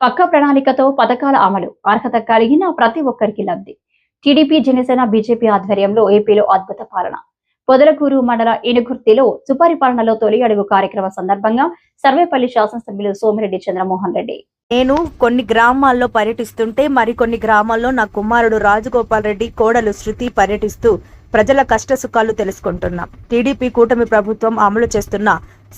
పక్క ప్రణాళికతో పథకాల అమలు అర్హత కలిగిన ప్రతి ఒక్కరికి లబ్ధి. టీడీపీ జనసేన బీజేపీ ఆధ్వర్యంలో ఏపీలో అద్భుత పాలన. పొదలకూరు మండల ఇనుగుర్తిలో సుపరిపాలనలో తొలి అడుగు కార్యక్రమ సందర్భంగా సర్వేపల్లి శాసనసభ్యులు సోమిరెడ్డి చంద్రమోహన్ రెడ్డి. నేను కొన్ని గ్రామాల్లో పర్యటిస్తుంటే మరికొన్ని గ్రామాల్లో నా కుమారుడు రాజగోపాల్ రెడ్డి కోడలు శృతి పర్యటిస్తూ ప్రజల కష్ట సుఖాలు తెలుసుకుంటున్నాం. టీడీపీ కూటమి ప్రభుత్వం అమలు చేస్తున్న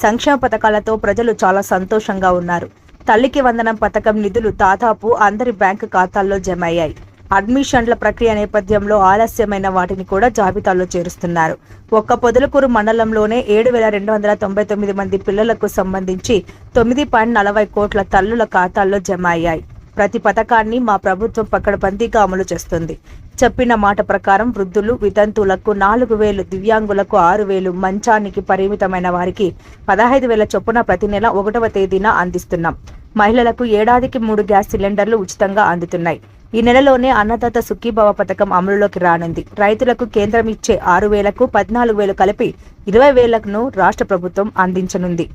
సంక్షేమ పథకాలతో ప్రజలు చాలా సంతోషంగా ఉన్నారు. తల్లికి వందనం పథకం నిధులు దాదాపు అందరి బ్యాంకు ఖాతాల్లో జమ అయ్యాయి అడ్మిషన్ల ప్రక్రియ నేపథ్యంలో ఆలస్యమైన వాటిని కూడా జాబితాలో చేరుస్తున్నారు. ఒక్క పొదలకూరు మండలంలోనే ఏడు వేల రెండు వందల తొంభై తొమ్మిది మంది పిల్లలకు సంబంధించి తొమ్మిది పాయింట్ నలభై కోట్ల తల్లుల ఖాతాల్లో జమ అయ్యాయి. ప్రతి పథకాన్ని మా ప్రభుత్వం పక్కడబందీగా అమలు చేస్తుంది. చెప్పిన మాట ప్రకారం వృద్ధులు వితంతువులకు నాలుగు వేలు దివ్యాంగులకు ఆరు వేలు మంచానికి పరిమితమైన వారికి పదహైదు వేల చొప్పున ప్రతి నెల ఒకటవ తేదీన అందిస్తున్నాం. మహిళలకు ఏడాదికి మూడు గ్యాస్ సిలిండర్లు ఉచితంగా అందుతున్నాయి. ఈ నెలలోనే అన్నదాత సుఖీభవ పథకం అమలులోకి రానుంది. రైతులకు కేంద్రం ఇచ్చే ఆరు వేలకు పద్నాలుగు వేలు కలిపి ఇరవై వేలకు రాష్ట్ర ప్రభుత్వం అందించనుంది.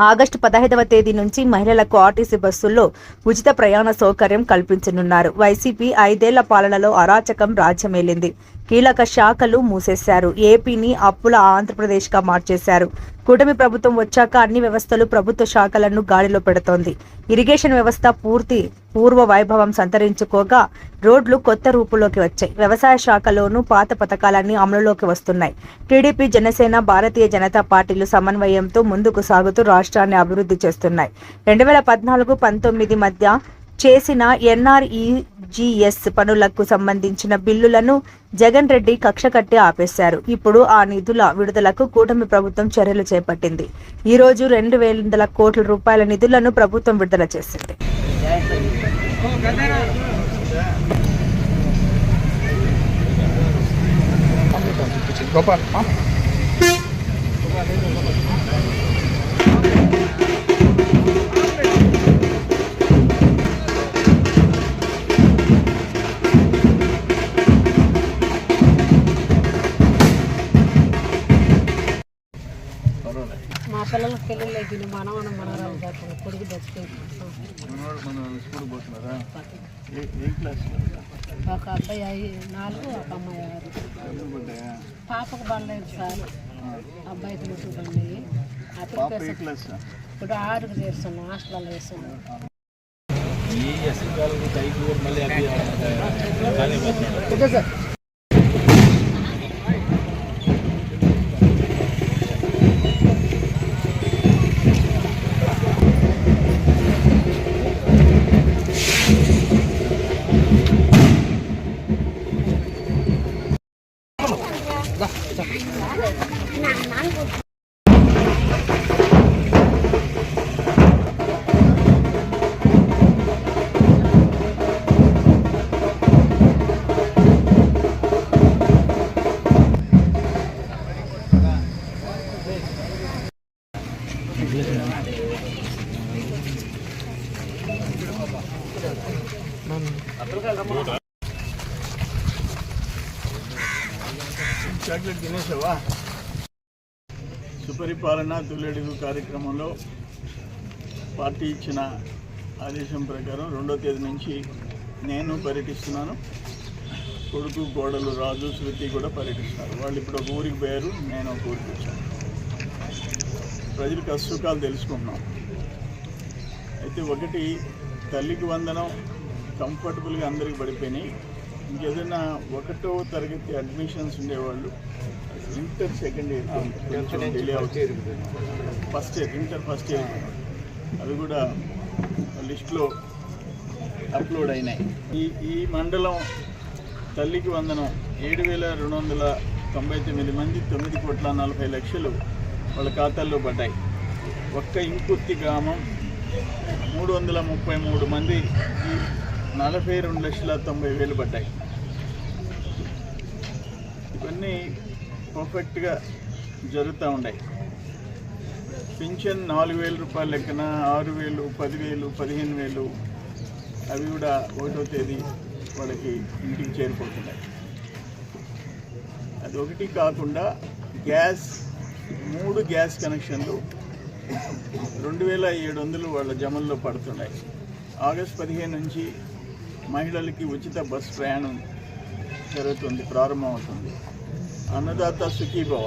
ఆగస్టు పదహైదవ తేదీ నుంచి మహిళలకు ఆర్టీసీ బస్సుల్లో ఉచిత ప్రయాణ సౌకర్యం కల్పించనున్నారు. వైసీపీ ఐదేళ్ళ పాలనలో అరాచకం రాజ్యమేలింది. కీలక శాఖలు మూసేశారు. ఏపీని అప్పుల ఆంధ్రప్రదేశ్గా మార్చేశారు. కూటమి ప్రభుత్వం వచ్చాక అన్ని వ్యవస్థలు ప్రభుత్వ శాఖలను గాడిలో పెడుతోంది. ఇరిగేషన్ వ్యవస్థ పూర్తి పూర్వ వైభవం సంతరించుకోగా రోడ్లు కొత్త రూపులోకి వచ్చాయి. వ్యవసాయ శాఖలోనూ పాత పథకాలన్నీ అమలులోకి వస్తున్నాయి. టీడీపీ జనసేన భారతీయ జనతా పార్టీలు సమన్వయంతో ముందుకు సాగుతూ రాష్ట్రాన్ని అభివృద్ధి చేస్తున్నాయి. రెండు వేల పద్నాలుగు పంతొమ్మిది మధ్య చేసిన ఎన్ఆర్ఈజీఎస్ పనులకు సంబంధించిన బిల్లులను జగన్ రెడ్డి కక్ష కట్టి ఆపేశారు. ఇప్పుడు ఆ నిధుల విడుదలకు కూటమి ప్రభుత్వం చర్యలు చేపట్టింది. ఈ రోజు రెండు వేల కోట్ల రూపాయల నిధులను ప్రభుత్వం విడుదల చేసింది. గోపాల్ అయిపోయింది మనవన మనవరాలు దాకా కొడుకు బతికేది మనవాడు మన స్కూల్ పోతున్నారా ఏ ఏ క్లాస్ ఒక అబ్బాయి అయి నాలుగు ఒక అమ్మాయి ఆరు. పాపకు బండలేదు సార్. అబ్బాయికి ఏ క్లాస్ ఇప్పుడు ఆరుకు చేస్తున్నాం హాస్టల్లో వేస్తున్నాం చాక్లెట్ తినేసావా? సుపరిపాలన తొలడుగు కార్యక్రమంలో పార్టీ ఇచ్చిన ఆదేశం ప్రకారం రెండో తేదీ నుంచి నేను పర్యటిస్తున్నాను. కొడుకు కోడలు రాజు శృతి కూడా పర్యటిస్తున్నారు. వాళ్ళు ఇప్పుడు ఒక ఊరికి పోయారు నేను ఒక ఊరికి వచ్చాను. ప్రజలకు అసుఖాలు తెలుసుకున్నాం అయితే ఒకటి తల్లికి వందనం కంఫర్టబుల్గా అందరికి పడిపోయినాయి. ఇంకేదైనా ఒకటో తరగతి అడ్మిషన్స్ ఉండేవాళ్ళు inter second year delay first year inter first year అవి కూడా లిస్ట్లో అప్లోడ్ అయినాయి. ఈ ఈ మండలం తల్లికి వందనం ఏడు వేల రెండు వందల తొంభై తొమ్మిది మంది తొమ్మిది కోట్ల నలభై లక్షలు వాళ్ళ ఖాతాల్లో పడ్డాయి. ఒక్క ఇంకుర్తి గ్రామం మూడు వందల ముప్పై మూడు మంది నలభై రెండు లక్షల తొంభై వేలు పడ్డాయి. ఇవన్నీ పర్ఫెక్ట్గా జరుగుతూ ఉన్నాయి. పింఛన్ నాలుగు వేల రూపాయల లెక్కన ఆరు వేలు పదివేలు పదిహేను వేలు అవి కూడా ఒకటో తేదీ వాళ్ళకి ఇంటికి చేరిపోతున్నాయి. అది ఒకటి కాకుండా గ్యాస్ మూడు గ్యాస్ కనెక్షన్లు రెండు వేల ఏడు వందలు వాళ్ళ జమల్లో పడుతున్నాయి. ఆగస్ట్ పదిహేను నుంచి మహిళలకి ఉచిత బస్ ప్రయాణం జరుగుతుంది ప్రారంభమవుతుంది. అన్నదాత సుఖీభవ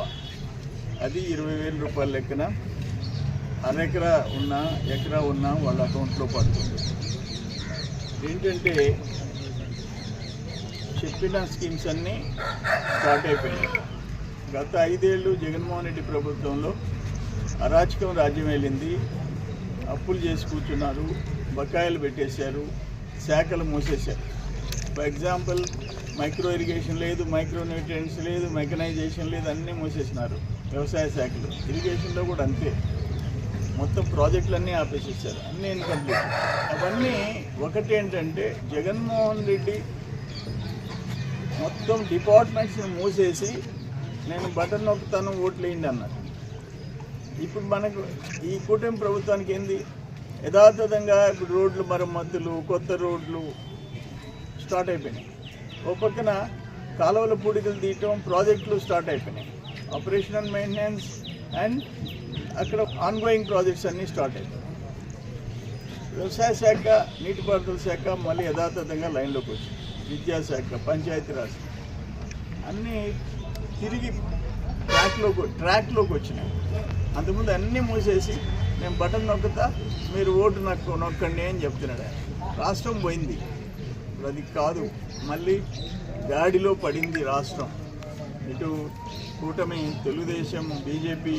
అది ఇరవై వేల రూపాయల లెక్కన అరెకరా ఉన్నా ఎకరా ఉన్నా వాళ్ళ అకౌంట్లో పడుతుంది. ఏంటంటే చెప్పిన స్కీమ్స్ అన్నీ స్టార్ట్ అయిపోయినాయి. గత ఐదేళ్ళు జగన్మోహన్ రెడ్డి ప్రభుత్వంలో అరాచకం రాజ్యం వెళ్ళింది. అప్పులు చేసి కూర్చున్నారు. బకాయిలు పెట్టేశారు. శాఖలు మూసేశారు. ఫర్ ఎగ్జాంపుల్ మైక్రో ఇరిగేషన్ లేదు మైక్రో న్యూట్రియంట్స్ లేదు మెకనైజేషన్ లేదు అన్నీ మూసేసినారు వ్యవసాయ శాఖలు. ఇరిగేషన్లో కూడా అంతే. మొత్తం ప్రాజెక్టులన్నీ ఆపేసేసారు. అన్నీ ఇన్కంప్లీట్ అవన్నీ ఒకటి ఏంటంటే జగన్మోహన్ రెడ్డి మొత్తం డిపార్ట్మెంట్స్ని మూసేసి నేను బటన్ నొక్కుతాను ఓట్లు వేయండి అన్నారు. ఇప్పుడు మనకు ఈ కూటమి ప్రభుత్వానికి ఏంది? యథాతథంగా ఇప్పుడు రోడ్లు మరమ్మతులు కొత్త రోడ్లు స్టార్ట్ అయిపోయినాయి. ఓ పక్కన కాలువల పూడికలు తీయటం ప్రాజెక్టులు స్టార్ట్ అయిపోయినాయి. ఆపరేషనల్ మెయింటెనెన్స్ అండ్ అక్కడ ఆన్గోయింగ్ ప్రాజెక్ట్స్ అన్నీ స్టార్ట్ అయిపోయినాయి. వ్యవసాయ శాఖ నీటిపారుదల శాఖ మళ్ళీ యథాతథంగా లైన్లోకి వచ్చింది. విద్యాశాఖ పంచాయతీరాజ్ అన్నీ తిరిగి ట్రాక్లోకి ట్రాక్లోకి వచ్చినాయి. అంతకుముందు అన్నీ మూసేసి నేను బటన్ నొక్కుతా మీరు ఓటు నొక్క నొక్కండి అని చెప్తున్నాడు రాష్ట్రం పోయింది. ఇప్పుడు అది కాదు. మళ్ళీ గాడిలో పడింది రాష్ట్రం. ఇటు కూటమి తెలుగుదేశం బీజేపీ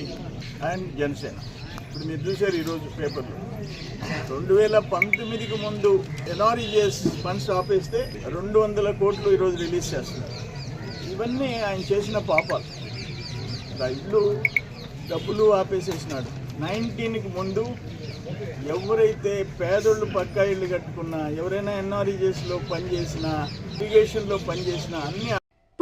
అండ్ జనసేన. ఇప్పుడు మీరు చూశారు ఈరోజు పేపర్లో. రెండు వేల పంతొమ్మిదికి ముందు ఎన్ఆర్ఈజిఎస్ ఫండ్స్ ఆపేస్తే రెండు వందల కోట్లు ఈరోజు రిలీజ్ చేస్తున్నారు. ఇవన్నీ ఆయన చేసిన పాపాలు. ఇల్లు డబ్బులు ఆపేసేసినాడు. నైన్టీన్కి ముందు ఎవరైతే పేదోళ్ళు పక్కా ఇల్లు కట్టుకున్నా ఎవరైనా ఎన్ఆర్ఈజెస్లో పనిచేసినా ఇరిగేషన్లో పనిచేసినా అన్ని